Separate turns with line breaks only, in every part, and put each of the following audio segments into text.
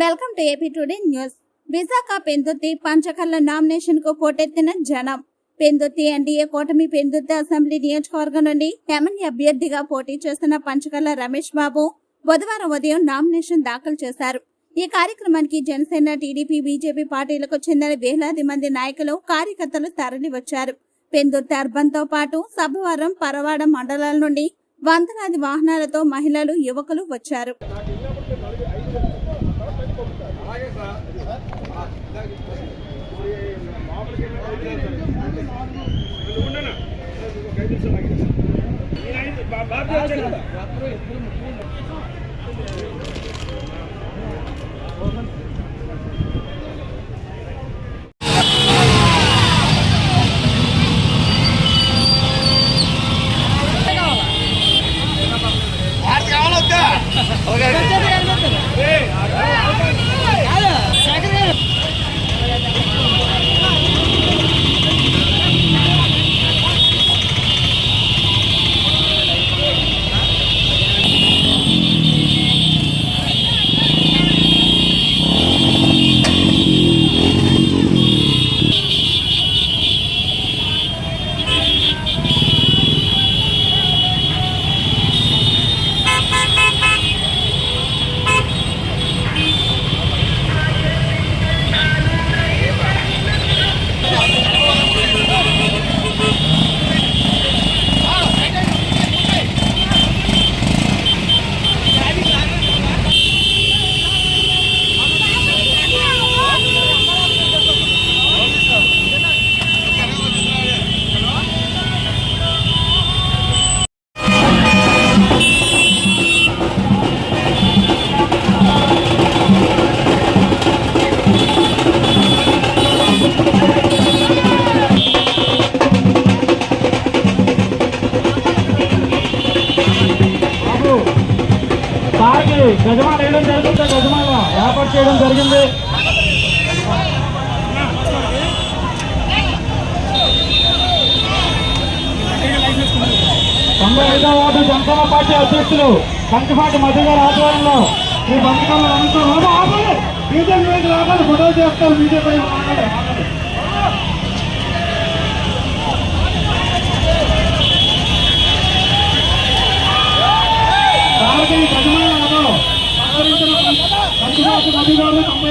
Welcome to AP today news. Visakha Pendurthi Panchakarla నామినేషన్కు పోటెత్తిన జనం. Pendurthi NDA కూటమి పెందుర్తి అసెంబ్లీ నియోజకవర్గం నుండి ఎమ్మెల్యే అభ్యర్థిగా పోటీ చేస్తున్న పంచకర్ల రమేష్ బాబు బుధవారం ఉదయం నామినేషన్ దాఖలు చేశారు. ఈ కార్యక్రమానికి జనసేన టీడీపీ బీజేపీ పార్టీలకు చెందిన వేలాది మంది నాయకులు కార్యకర్తలు తరలివచ్చారు. పెందుర్తి అర్బన్తో పాటు సభవరం పరవాడ మండలాల నుండి వందలాది వాహనాలతో మహిళలు యువకులు వచ్చారు.
బాబు గజమాలు వేయడం జరుగుతుంది గజమాల. ఏర్పాటు చేయడం జరిగింది. తొంభై ఐదో వార్డు జనసేన పార్టీ అధ్యక్షులు కంటిపాటి మధ్య గారి ఆధ్వర్యంలో ఈ బంధకాలను అనుకున్నాం బీజేపీ మీద రావాలి. గొడవ చేస్తారు బీజేపీ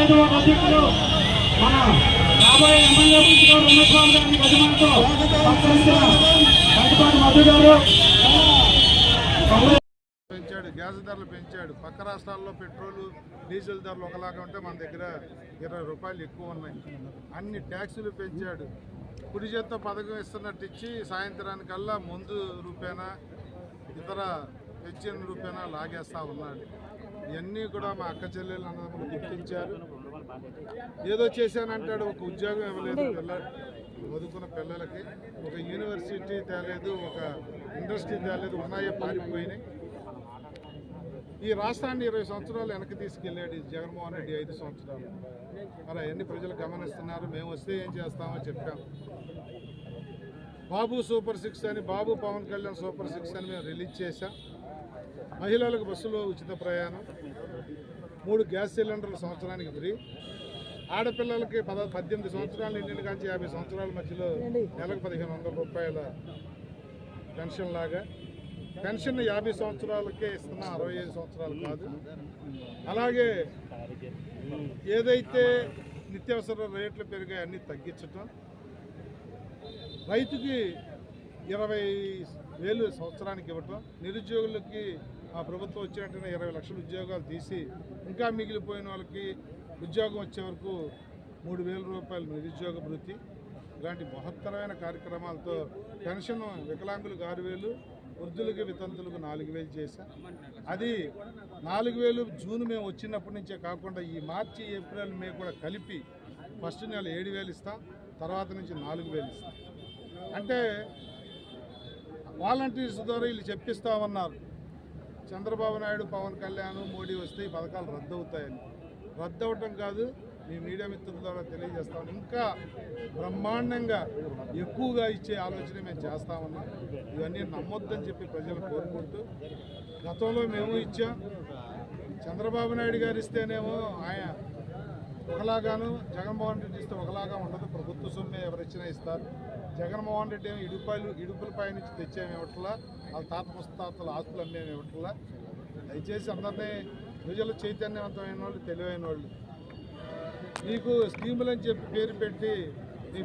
గారు అధ్యక్షులు మన రాబోయే ఎమ్మెల్యే గారు రమేష్ బాబు గారిని గజమాలతో సత్కరించిన కంకిపాటి మధ్య గారు.
పెంచాడు గ్యాస్ ధరలు పెంచాడు. పక్క రాష్ట్రాల్లో పెట్రోల్ డీజిల్ ధరలు ఒకలాగా ఉంటే మన దగ్గర ఇరవై రూపాయలు ఎక్కువ ఉన్నాయి. అన్ని ట్యాక్సులు పెంచాడు. కుడి చేత్తో పథకం ఇస్తున్నట్టు ఇచ్చి సాయంత్రానికల్లా ముందు రూపేనా ఇతర పెన్షన్ రూపేనా లాగేస్తూ ఉన్నాడు. ఇవన్నీ కూడా మా అక్క చెల్లెలు అన్నదమ్ములు గుర్తించారు. ఏదో చేశానంటాడు ఒక ఉద్యోగం ఇవ్వలేదు పిల్ల చదువుకున్న పిల్లలకి. ఒక యూనివర్సిటీ తేలేదు ఒక ఇండస్ట్రీ తేలేదు ఉన్నాయే పారిపోయినాయి. ఈ రాష్ట్రాన్ని ఇరవై సంవత్సరాలు వెనక్కి తీసుకెళ్ళాడు ఈ జగన్మోహన్ రెడ్డి ఐదు సంవత్సరాలు. మరి అవన్నీ ప్రజలు గమనిస్తున్నారు. మేము వస్తే ఏం చేస్తామో చెప్పాం. బాబు సూపర్ సిక్స్ అని బాబు పవన్ కళ్యాణ్ సూపర్ సిక్స్ అని మేము రిలీజ్ చేశాం. మహిళలకు బస్సులో ఉచిత ప్రయాణం మూడు గ్యాస్ సిలిండర్లు సంవత్సరానికి ఫ్రీ. ఆడపిల్లలకి పద పద్దెనిమిది సంవత్సరాలు నిండిన కాంచి యాభై సంవత్సరాల మధ్యలో నెలకు పదిహేను వందల రూపాయల పెన్షన్ లాగా. పెన్షన్ యాభై సంవత్సరాలకే ఇస్తున్నా అరవై ఐదు సంవత్సరాలు కాదు. అలాగే ఏదైతే నిత్యావసర రేట్లు పెరిగాయి అన్నీ తగ్గించటం. రైతుకి ఇరవై వేలు సంవత్సరానికి ఇవ్వటం నిరుద్యోగులకి ఆ ప్రభుత్వం వచ్చినట్టుగా ఇరవై లక్షల ఉద్యోగాలు తీసి ఇంకా మిగిలిపోయిన వాళ్ళకి ఉద్యోగం వచ్చే వరకు మూడు వేల రూపాయలు నిరుద్యోగ భృతి. ఇలాంటి మహత్తరమైన కార్యక్రమాలతో పెన్షన్ వికలాంగులకు ఆరు వేలు వృద్ధులకి వితంతులకు నాలుగు వేలు చేశా. అది నాలుగు వేలు జూన్ మేము వచ్చినప్పటి నుంచే కాకుండా ఈ మార్చి ఏప్రిల్ మే కూడా కలిపి ఫస్ట్ నెల ఏడు వేలు ఇస్తాం తర్వాత నుంచి నాలుగు వేలు ఇస్తాం. అంటే వాలంటీర్స్ ద్వారా వీళ్ళు చెప్పిస్తామన్నారు. చంద్రబాబు నాయుడు పవన్ కళ్యాణ్ మోడీ వస్తే ఈ పథకాలు రద్దు అవుతాయని రద్దు అవటం కాదు మీ మీడియా మిత్రుల ద్వారా తెలియజేస్తాం. ఇంకా బ్రహ్మాండంగా ఎక్కువగా ఇచ్చే ఆలోచన మేము చేస్తామన్నాం. ఇవన్నీ నమ్మొద్దని చెప్పి ప్రజలు కోరుకుంటూ గతంలో మేము ఇచ్చాం. చంద్రబాబు నాయుడు గారు ఇస్తేనేమో ఆయన ఒకలాగాను జగన్మోహన్ రెడ్డి ఇస్తే ఒకలాగా ఉండదు. ప్రభుత్వ సొమ్మే ఎవరిచ్చినా ఇస్తారు. జగన్మోహన్ రెడ్డి ఏమి ఇడుపాయలు ఇడుపుల పై నుంచి తెచ్చేమి ఇవ్వట్లా? వాళ్ళ తాత ముస్తాతల ఆస్తులు అమ్మేమి ఇవ్వట్లా? దయచేసి అందరినీ ప్రజలు చైతన్యవంతమైన వాళ్ళు తెలివైన వాళ్ళు మీకు స్కీములు అని చెప్పి పేరు పెట్టి మీ